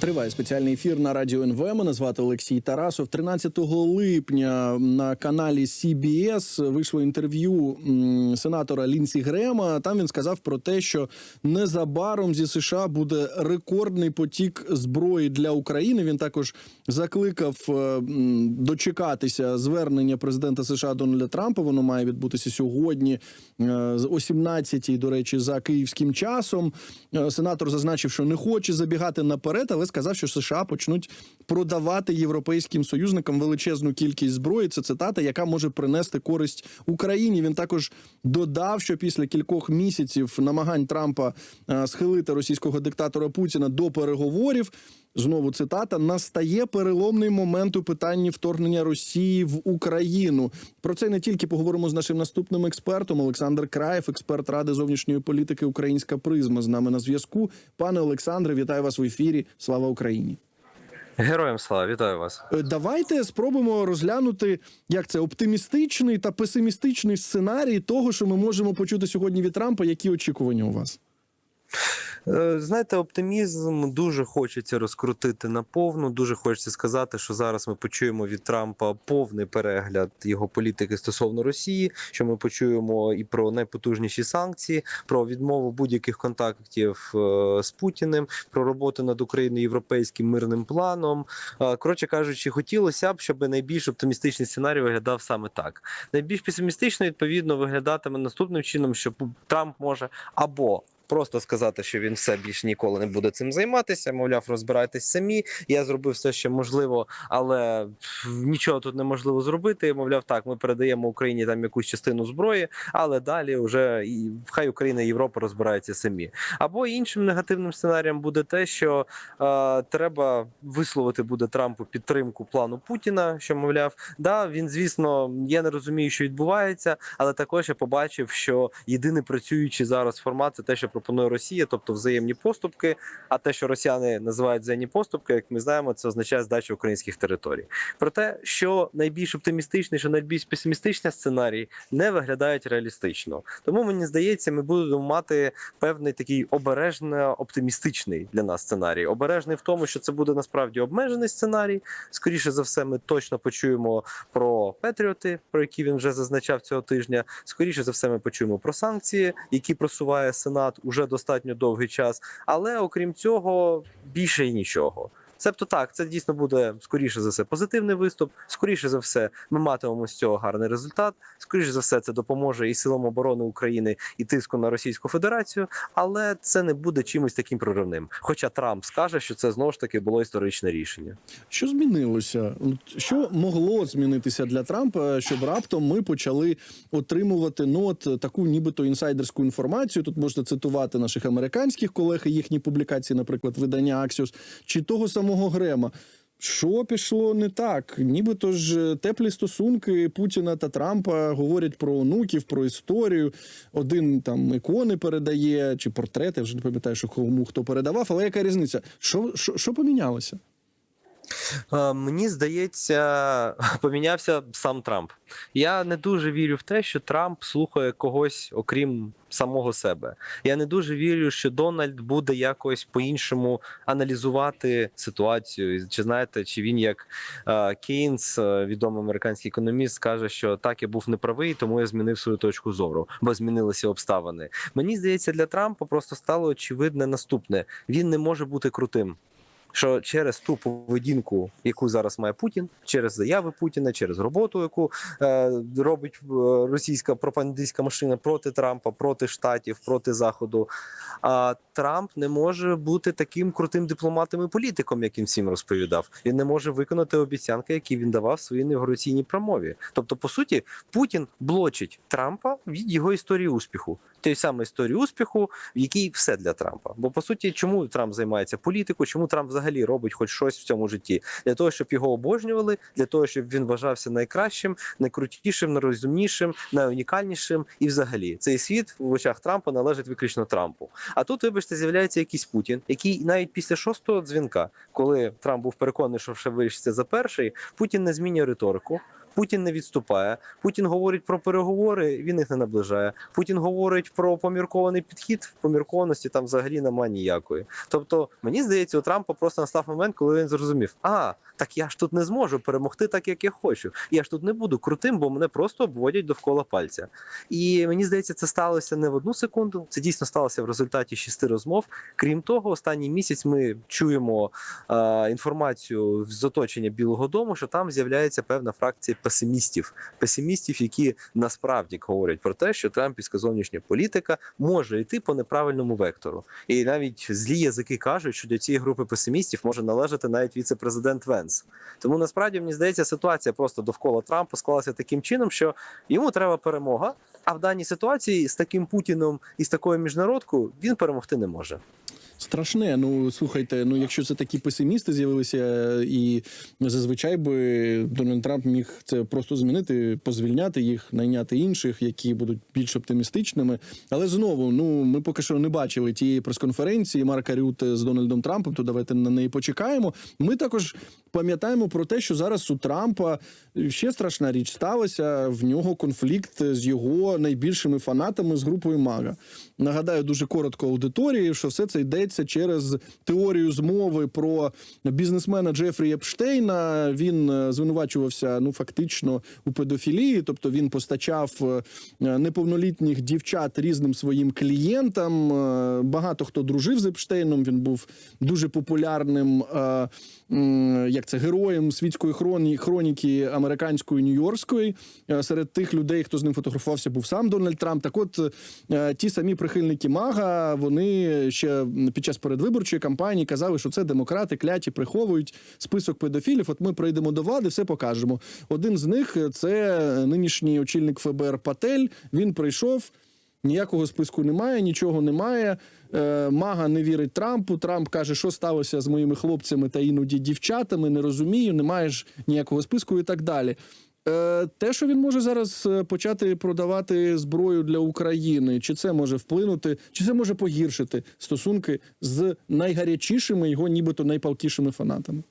Триває спеціальний ефір на радіо НВ. Мене звати Олексій Тарасов. 13 липня на каналі CBS вийшло інтерв'ю сенатора Лінсі Грема. Там він сказав про те, що незабаром зі США буде рекордний потік зброї для України. Він також закликав е, дочекатися звернення президента США Дональда Трампа. Воно має відбутися сьогодні е, з о 17-й, до речі, за київським часом. Е, Сенатор зазначив, що не хоче забігати наперед, але сказав, що США почнуть продавати європейським союзникам величезну кількість зброї. Це цитата, яка може принести користь Україні. Він також додав, що після кількох місяців намагань Трампа е, схилити російського диктатора Путіна до переговорів. Знову цитата: настає переломний момент у питанні вторгнення Росії в Україну. Про це не тільки поговоримо з нашим наступним експертом Олександр Краєв, експерт ради зовнішньої політики Українська призма. З нами на зв'язку. Пане Олександре, вітаю вас в ефірі. Слава Україні! Героям слава, вітаю вас. Е, Давайте спробуємо розглянути, як це оптимістичний та песимістичний сценарій того, що ми можемо почути сьогодні від Трампа. Які очікування у вас? Е, Знаєте, оптимізм дуже хочеться розкрутити наповну. Дуже хочеться сказати, що зараз ми почуємо від Трампа повний перегляд його політики стосовно Росії. Що ми почуємо і про найпотужніші санкції, про відмову будь-яких контактів е, з Путіним, про роботу над Україною європейським мирним планом. Е, Коротше кажучи, хотілося б, щоб найбільш оптимістичний сценарій виглядав саме так. Найбільш песимістично, відповідно, виглядатиме наступним чином, що Трамп може або просто сказати, що він все більш ніколи не буде цим займатися. Мовляв, розбирайтесь самі. Я зробив все, що можливо, але нічого тут неможливо зробити. Мовляв, так, ми передаємо Україні там якусь частину зброї, але далі вже і хай Україна і Європа розбираються самі. Або іншим негативним сценарієм буде те, що е, треба висловити буде Трампу підтримку плану Путіна. Що мовляв, да він звісно, я не розумію, що відбувається, але також я побачив, що єдиний працюючий зараз формат це те, що пропонує Росія, тобто взаємні поступки. А те, що росіяни називають взаємні поступки, як ми знаємо, це означає здачу українських територій. Про те, що найбільш оптимістичний, що найбільш песимістичний сценарій не виглядають реалістично. Тому мені здається, ми будемо мати певний такий обережно оптимістичний для нас сценарій. Обережний в тому, що це буде насправді обмежений сценарій. Скоріше за все, ми точно почуємо про Петріоти, про які він вже зазначав цього тижня. Скоріше за все, ми почуємо про санкції, які просуває Сенат уже достатньо довгий час. Але окрім цього, більше й нічого. Себто так, це дійсно буде скоріше за все позитивний виступ. Скоріше за все, ми матимемо з цього гарний результат. Скоріше за все, це допоможе і силам оборони України і тиску на Російську Федерацію, але це не буде чимось таким проривним. Хоча Трамп скаже, що це знову ж таки було історичне рішення. Що змінилося? Що могло змінитися для Трампа, щоб раптом ми почали отримувати ну от таку, нібито інсайдерську інформацію? Тут можна цитувати наших американських колег і їхні публікації, наприклад, видання Axios, чи того самого Грема. Що пішло не так? Нібито ж теплі стосунки Путіна та Трампа говорять про онуків, про історію. Один там ікони передає чи портрети. Вже не пам'ятаю, що кому хто передавав. Але яка різниця? Що, що, що помінялося? Е, Мені здається, помінявся сам Трамп. Я не дуже вірю в те, що Трамп слухає когось, окрім самого себе. Я не дуже вірю, що Дональд буде якось по-іншому аналізувати ситуацію. Чи знаєте, чи він як е, Кейнс, е, відомий американський економіст, скаже, що так я був неправий, тому я змінив свою точку зору, бо змінилися обставини. Мені здається, для Трампа просто стало очевидне наступне: він не може бути крутим. Що через ту поведінку, яку зараз має Путін, через заяви Путіна, через роботу, яку е, робить е, російська пропагандистська машина проти Трампа, проти штатів, проти заходу. А Трамп не може бути таким крутим дипломатом і політиком, як він всім розповідав. Він не може виконати обіцянки, які він давав в своїй інавгураційній промові. Тобто, по суті, Путін блочить Трампа від його історії успіху. Тієї самої історії успіху, в якій все для Трампа. Бо по суті, чому Трамп займається політикою, чому Трамп взагалі робить хоч щось в цьому житті? Для того, щоб його обожнювали, для того, щоб він вважався найкращим, найкрутішим, найрозумнішим, найунікальнішим. І взагалі цей світ в очах Трампа належить виключно Трампу. А тут, вибачте, з'являється якийсь Путін, який навіть після шостого дзвінка, коли Трамп був переконаний, що все вирішиться за перший, Путін не змінює риторику. Путін не відступає. Путін говорить про переговори, він їх не наближає. Путін говорить про поміркований підхід. Поміркованості там взагалі немає ніякої. Тобто, мені здається, у Трампа просто настав момент, коли він зрозумів: а так я ж тут не зможу перемогти так, як я хочу. Я ж тут не буду крутим, бо мене просто обводять довкола пальця. І мені здається, це сталося не в одну секунду. Це дійсно сталося в результаті шести розмов. Крім того, останній місяць ми чуємо е, інформацію з оточення Білого Дому, що там з'являється певна фракція песимістів, песимістів, які насправді говорять про те, що трампівська зовнішня політика може йти по неправильному вектору. І навіть злі язики кажуть, що до цієї групи песимістів може належати навіть віце-президент Венс. Тому насправді мені здається, ситуація просто довкола Трампа склалася таким чином, що йому треба перемога. А в даній ситуації з таким Путіном і з такою міжнародкою він перемогти не може. Страшне. Ну слухайте, ну якщо це такі песимісти з'явилися, і зазвичай би Дональд Трамп міг це просто змінити, позвільняти їх, найняти інших, які будуть більш оптимістичними. Але знову, ну ми поки що не бачили тієї прес-конференції Марка Рюте з Дональдом Трампом. То давайте на неї почекаємо. Ми також пам'ятаємо про те, що зараз у Трампа ще страшна річ сталася. В нього конфлікт з його найбільшими фанатами з групою Мага. Нагадаю дуже коротко аудиторії, що все це йдеться через теорію змови про бізнесмена Джефрі Епштейна. Він е, звинувачувався ну фактично у педофілії, тобто він постачав е, неповнолітніх дівчат різним своїм клієнтам. Е, Багато хто дружив з Епштейном. Він був дуже популярним. Е, Як це героєм світської хроні, хроніки американської нью-йоркської Е, серед тих людей, хто з ним фотографувався, був сам Дональд Трамп. Так, от е, ті самі прихильники Мага, вони ще під час передвиборчої кампанії казали, що це демократи кляті приховують список педофілів. От ми прийдемо до влади, все покажемо. Один з них це нинішній очільник ФБР Патель. Він прийшов. Ніякого списку немає, нічого немає. Е, Мага не вірить Трампу. Трамп каже, що сталося з моїми хлопцями та іноді дівчатами. Не розумію, немає ж ніякого списку і так далі. Е, Те, що він може зараз е, почати продавати зброю для України, чи це може вплинути, чи це може погіршити стосунки з найгарячішими його, нібито найпалкішими фанатами?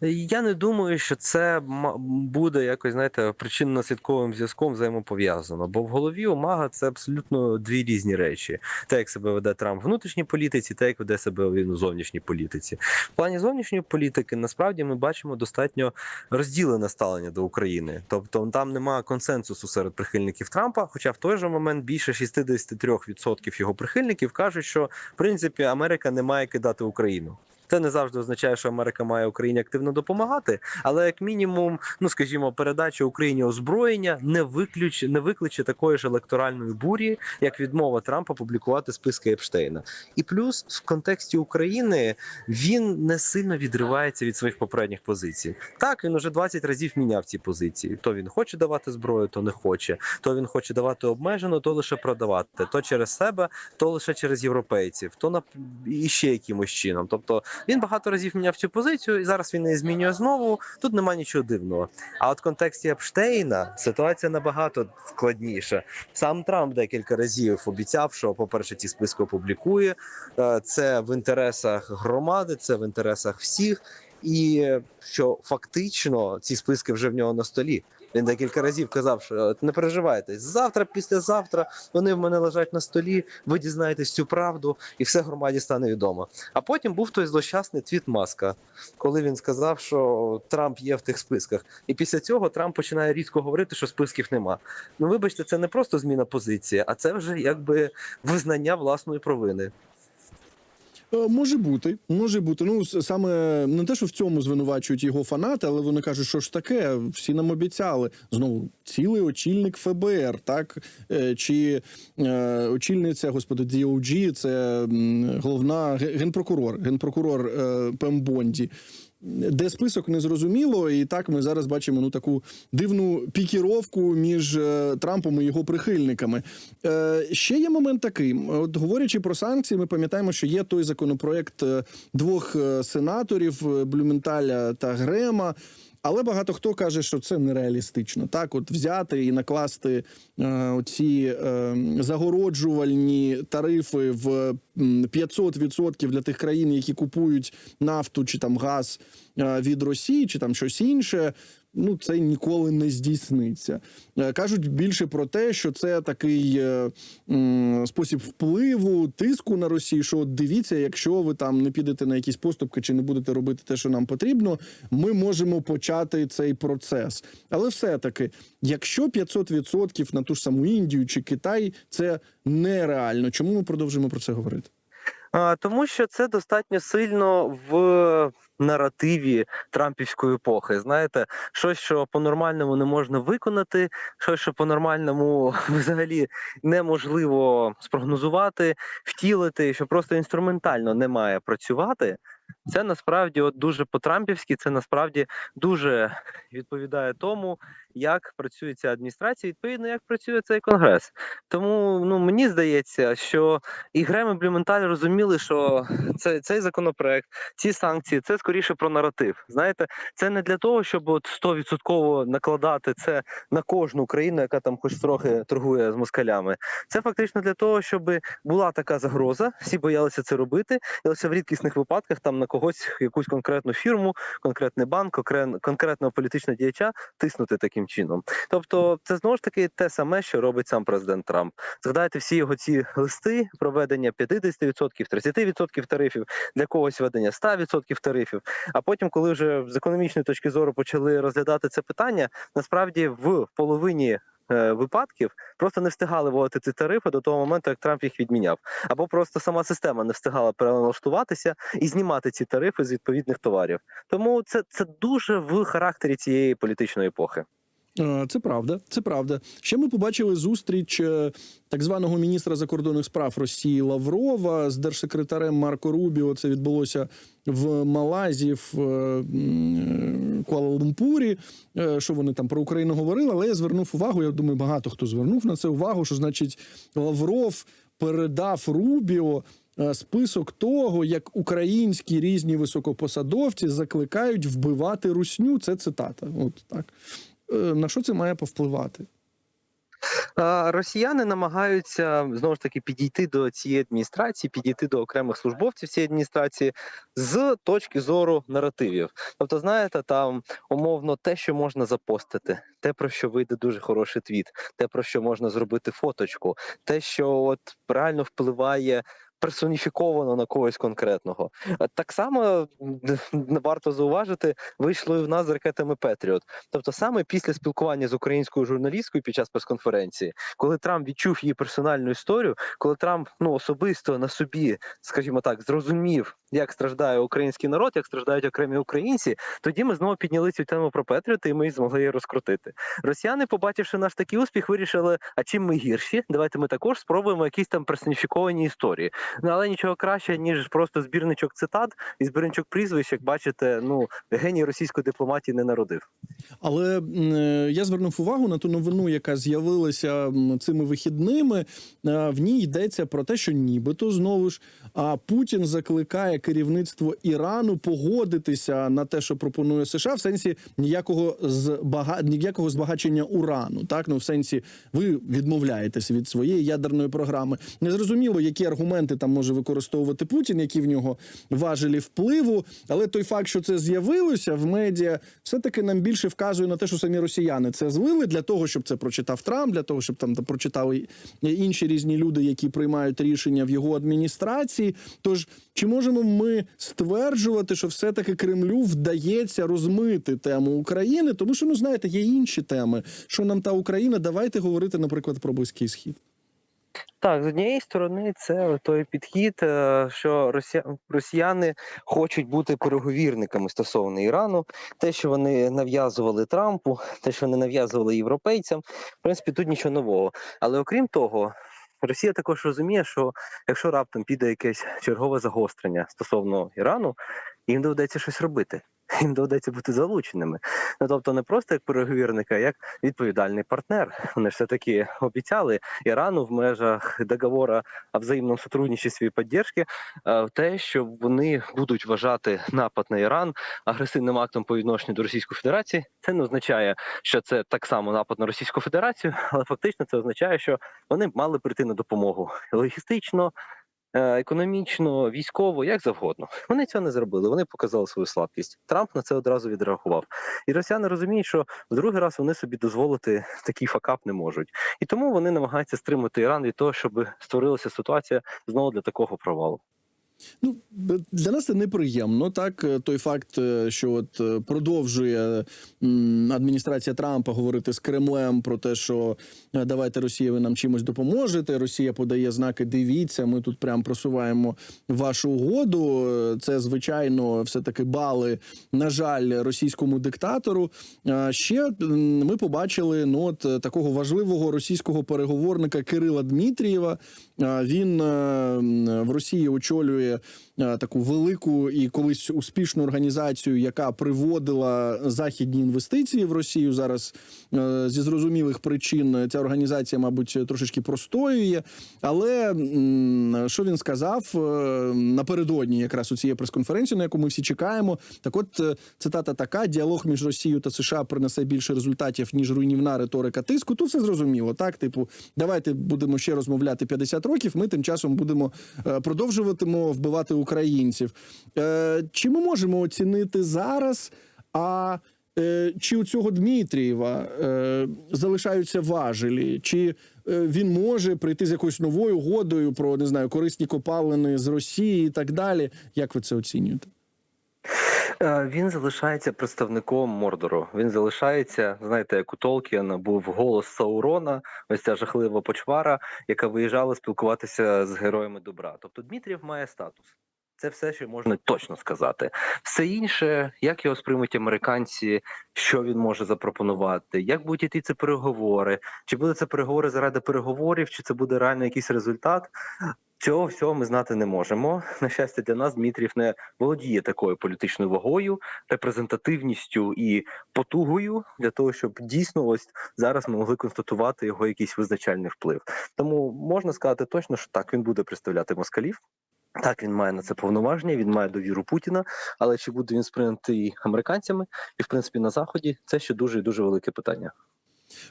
Я не думаю, що це буде якось, знаєте, причинно-наслідковим зв'язком взаємопов'язано. Бо в голові у Мага це абсолютно дві різні речі: те, як себе веде Трамп в внутрішній політиці, те, як веде себе він у зовнішній політиці. В плані зовнішньої політики насправді ми бачимо достатньо розділене ставлення до України. Тобто там немає консенсусу серед прихильників Трампа. Хоча в той же момент більше 63% його прихильників кажуть, що в принципі Америка не має кидати Україну. Це не завжди означає, що Америка має Україні активно допомагати, але як мінімум, ну скажімо, передача Україні озброєння не виключ не викличе такої ж електоральної бурі, як відмова Трампа публікувати списки Епштейна. І плюс в контексті України він не сильно відривається від своїх попередніх позицій. Так він уже 20 разів міняв ці позиції. То він хоче давати зброю, то не хоче. То він хоче давати обмежено, то лише продавати. То через себе, то лише через європейців, то на і ще якимось чином. Тобто він багато разів міняв цю позицію, і зараз він її змінює знову. Тут немає нічого дивного. А от в контексті Епштейна ситуація набагато складніша. Сам Трамп декілька разів обіцяв, що, по-перше, ці списки опублікує. Е, Це в інтересах громади, це в інтересах всіх. І що фактично ці списки вже в нього на столі. Він декілька разів казав, що не переживайте, завтра, післязавтра вони в мене лежать на столі. Ви дізнаєтесь цю правду, і все громаді стане відомо. А потім був той злощасний твіт Маска, коли він сказав, що Трамп є в тих списках. І після цього Трамп починає різко говорити, що списків нема. Ну, вибачте, це не просто зміна позиції, а це вже якби визнання власної провини. Е, Може бути, може бути. Ну саме не те, що в цьому звинувачують його фанати, але вони кажуть, що ж таке, всі нам обіцяли. Знову цілий очільник ФБР, так Е, чи е, очільниця, господи, DOG, це головна генпрокурор, генпрокурор е, Пембонді. Де список не зрозуміло, і так ми зараз бачимо ну таку дивну пікіровку між е, Трампом і його прихильниками. Е, ще є момент такий: от говорячи про санкції, ми пам'ятаємо, що є той законопроект е, двох е, сенаторів Блюменталя та Грема. Але багато хто каже, що це нереалістично. Так, от взяти і накласти е, оці е, загороджувальні тарифи в м, 500% для тих країн, які купують нафту чи там газ е, від Росії, чи там щось інше. Ну це ніколи не здійсниться. Е, Кажуть більше про те, що це такий е, спосіб впливу, тиску на Росію. Що от дивіться, якщо ви там не підете на якісь поступки чи не будете робити те, що нам потрібно, ми можемо почати цей процес. Але все-таки, якщо 500% на ту ж саму Індію чи Китай, це нереально. Чому ми продовжуємо про це говорити? Тому що це достатньо сильно в наративі Трампівської епохи. Знаєте, щось, що по-нормальному не можна виконати, щось, що по-нормальному взагалі неможливо спрогнозувати, втілити, що просто інструментально не має працювати. Це насправді от дуже по-трампівськи, це насправді дуже відповідає тому, як працює ця адміністрація, відповідно, як працює цей конгрес. Тому ну мені здається, що і Грем і Блюменталь розуміли, що це, цей законопроект, ці санкції, це скоріше про наратив. Знаєте, це не для того, щоб от 100% накладати це на кожну країну, яка там хоч трохи торгує з москалями. Це фактично для того, щоб була така загроза, всі боялися це робити, і лише в рідкісних випадках там на когось якусь конкретну фірму, конкретний банк, конкрет- конкретного політичного діяча тиснути таким чином. Тобто, це знову ж таки те саме, що робить сам президент Трамп. Згадайте всі його ці листи проведення 50%, 30% тарифів, для когось введення 100% тарифів. А потім, коли вже з економічної точки зору почали розглядати це питання, насправді в половині. Е, Випадків просто не встигали вводити ці тарифи до того моменту, як Трамп їх відміняв, або просто сама система не встигала переналаштуватися і знімати ці тарифи з відповідних товарів. Тому це, це дуже в характері цієї політичної епохи. Е, Це правда, це правда. Ще ми побачили зустріч е, так званого міністра закордонних справ Росії Лаврова з держсекретарем Марко Рубіо. Це відбулося в Малайзі, в е, Куала-Лумпурі. Що вони там про Україну говорили, але я звернув увагу. Я думаю, багато хто звернув на це увагу. Що значить Лавров передав Рубіо. Список того, як українські різні високопосадовці закликають вбивати русню. Це цитата. От так. Е, На що це має повпливати? Росіяни намагаються знову ж таки підійти до цієї адміністрації, підійти до окремих службовців цієї адміністрації з точки зору наративів. Тобто, знаєте, там умовно те, що можна запостити, те про що вийде дуже хороший твіт, те про що можна зробити фоточку, те, що от реально впливає. Персоніфіковано на когось конкретного. Так само варто зауважити, вийшло і в нас з ракетами Петріот. Тобто, саме після спілкування з українською журналісткою під час прес-конференції, коли Трамп відчув її персональну історію, коли Трамп ну особисто на собі, скажімо так, зрозумів, як страждає український народ, як страждають окремі українці, тоді ми знову підняли цю тему про Петріоти, і ми змогли її розкрутити. Росіяни, побачивши наш такий успіх, вирішили: а чим ми гірші? Давайте ми також спробуємо якісь там персоніфіковані історії. Ну але нічого краще, ніж просто збірничок цитат і збірничок прізвищ, як бачите, ну геній російської дипломатії не народив. Але е, я звернув увагу на ту новину, яка з'явилася цими вихідними. Е, В ній йдеться про те, що нібито знову ж а Путін закликає керівництво Ірану погодитися на те, що пропонує США, в сенсі ніякого збага... ніякого збагачення урану. Так, ну в сенсі ви відмовляєтеся від своєї ядерної програми. Незрозуміло, які аргументи там може використовувати Путін, які в нього важелі впливу. Але той факт, що це з'явилося в медіа, все таки нам більше вказує на те, що самі росіяни це злили для того, щоб це прочитав Трамп, для того, щоб там прочитали інші різні люди, які приймають рішення в його адміністрації. Тож чи можемо ми стверджувати, що все таки Кремлю вдається розмити тему України? Тому що ну знаєте, є інші теми. Що нам та Україна? Давайте говорити, наприклад, про близький схід. Так, з однієї сторони, це той підхід, е, що росіяни хочуть бути переговірниками стосовно Ірану. Те, що вони нав'язували Трампу, те, що вони нав'язували європейцям, в принципі, тут нічого нового. Але окрім того, Росія також розуміє, що якщо раптом піде якесь чергове загострення стосовно Ірану, їм доведеться щось робити. Їм доведеться бути залученими. Ну тобто не просто як переговірника, а як відповідальний партнер. Вони ж все таки обіцяли Ірану в межах договору о взаємному сотрудничестві і підтримці е, те, що вони будуть вважати напад на Іран агресивним актом по відношенню до Російської Федерації. Це не означає, що це так само напад на Російську Федерацію, але фактично це означає, що вони мали прийти на допомогу логістично. Е, економічно, військово, як завгодно. Вони цього не зробили. Вони показали свою слабкість. Трамп на це одразу відреагував. І росіяни розуміють, що в другий раз вони собі дозволити такий факап не можуть. І тому вони намагаються стримати Іран від того, щоб створилася ситуація знову для такого провалу. Ну для нас це неприємно. Так, Е, той факт, е, що от е, продовжує адміністрація Трампа говорити з Кремлем про те, що давайте Росія, ви нам чимось допоможете. Росія подає знаки. Дивіться, ми тут прям просуваємо вашу угоду. Це звичайно, все таки бали. На жаль, російському диктатору. Ще ми побачили ну от такого важливого російського переговорника Кирила Дмитрієва. Він в Росії очолює е, таку велику і колись успішну організацію, яка приводила західні інвестиції в Росію. Зараз е, зі зрозумілих причин ця організація, мабуть, трошечки простоює. Але що він сказав е, напередодні, якраз у цієї прес-конференції, на яку ми всі чекаємо. Так, от цитата така: діалог між Росією та США принесе більше результатів ніж руйнівна риторика тиску. Тут все зрозуміло. Так, типу, давайте будемо ще розмовляти 50 років. Ми тим часом будемо продовжуватимо вбивати українців. Е, Чи ми можемо оцінити зараз? А е, чи у цього Дмитрієва е, залишаються важелі? Чи е, він може прийти з якоюсь новою угодою про не знаю корисні копалини з Росії і так далі? Як ви це оцінюєте? Е, Він залишається представником Мордору. Він залишається, знаєте, як у Толкіана був голос Саурона, ось ця жахлива почвара, яка виїжджала спілкуватися з героями добра. Тобто Дмитрієв має статус. Це все, що можна точно сказати. Все інше, як його сприймуть американці, що він може запропонувати, як будуть йти ці переговори, чи будуть це переговори заради переговорів, чи це буде реально якийсь результат. Цього всього ми знати не можемо. На щастя, для нас Дмитрів не володіє такою політичною вагою, репрезентативністю і потугою для того, щоб дійсно ось зараз ми могли констатувати його якийсь визначальний вплив. Тому можна сказати точно, що так він буде представляти москалів. Так, він має на це повноваження, він має довіру Путіна. Але чи буде він сприйнятий американцями і в принципі на заході, це ще дуже і дуже велике питання.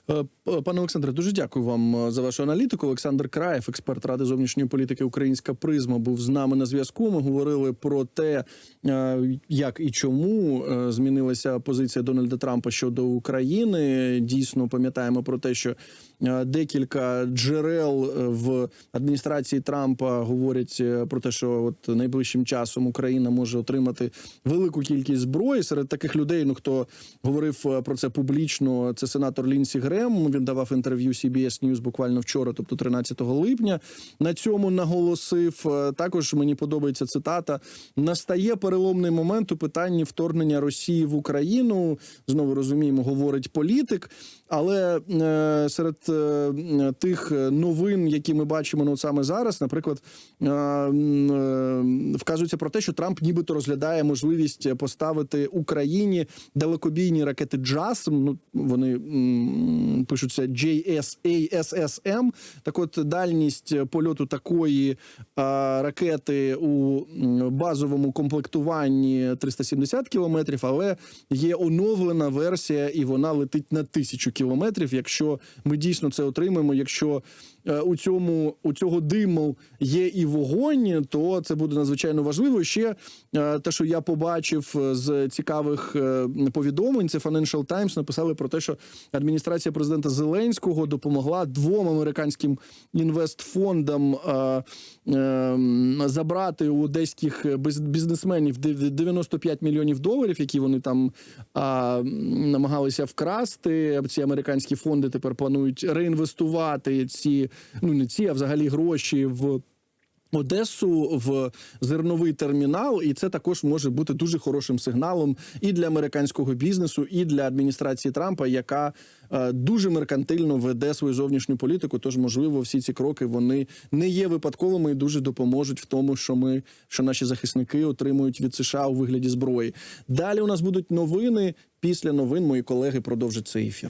Е, Пане Олександре, дуже дякую вам е, за вашу аналітику. Олександр Краєв, експерт Ради зовнішньої політики Українська призма, був з нами на зв'язку. Ми говорили про те, е, як і чому змінилася позиція Дональда Трампа щодо України. Дійсно, пам'ятаємо про те, що декілька джерел е, в адміністрації Трампа говорять е, про те, що от найближчим часом Україна може отримати велику кількість зброї. Серед таких людей, ну хто говорив е, про це публічно, це сенатор Лінсі Грем. Він давав інтерв'ю CBS News буквально вчора, тобто 13 липня. На цьому наголосив е, також. Мені подобається цитата: настає переломний момент у питанні вторгнення Росії в Україну. Знову розуміємо, говорить політик. Але е, серед е, тих новин, які ми бачимо ну, саме зараз, наприклад, е, е, вказується про те, що Трамп нібито розглядає можливість поставити Україні далекобійні ракети JASM, Ну вони пишуться JSASSM. Так, от дальність польоту такої ракети у базовому комплектуванні 370 кілометрів, але є оновлена версія, і вона летить на тисячу кілометрів. Якщо ми дійсно це отримаємо, якщо е, у цьому у цього диму є і вогонь, то це буде надзвичайно важливо. Ще е, те, що я побачив е, з цікавих повідомлень, це Financial Times написали про те, що адміністрація президента Зеленського допомогла двом американським інвестфондам забрати у одеських біз- бізнесменів дев- 95 мільйонів доларів, які вони там намагалися вкрасти. Ці американські фонди тепер планують реінвестувати ці, ну не ці, а взагалі гроші в. Одесу в зерновий термінал, і це також може бути дуже хорошим сигналом і для американського бізнесу, і для адміністрації Трампа, яка е, дуже меркантильно веде свою зовнішню політику. Тож, можливо, всі ці кроки вони не є випадковими і дуже допоможуть в тому, що ми що наші захисники отримують від США у вигляді зброї. Далі у нас будуть новини. Після новин мої колеги продовжать цей ефір.